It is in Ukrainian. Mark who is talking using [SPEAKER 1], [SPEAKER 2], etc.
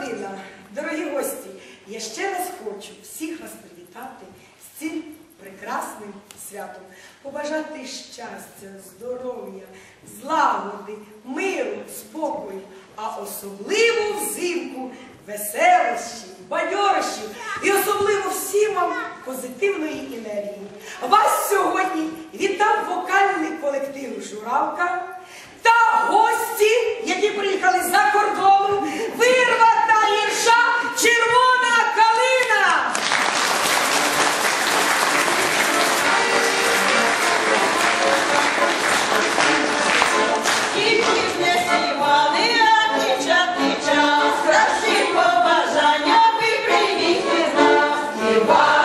[SPEAKER 1] родина, дорогі гості, я ще раз хочу всіх вас привітати з цим прекрасним святом, побажати щастя, здоров'я, злагоди, миру, спокою, а особливо взимку веселощів, бадьорощів і особливо всім вам позитивної енергії. Вас сьогодні вітав вокальний колектив Журавка Goodbye.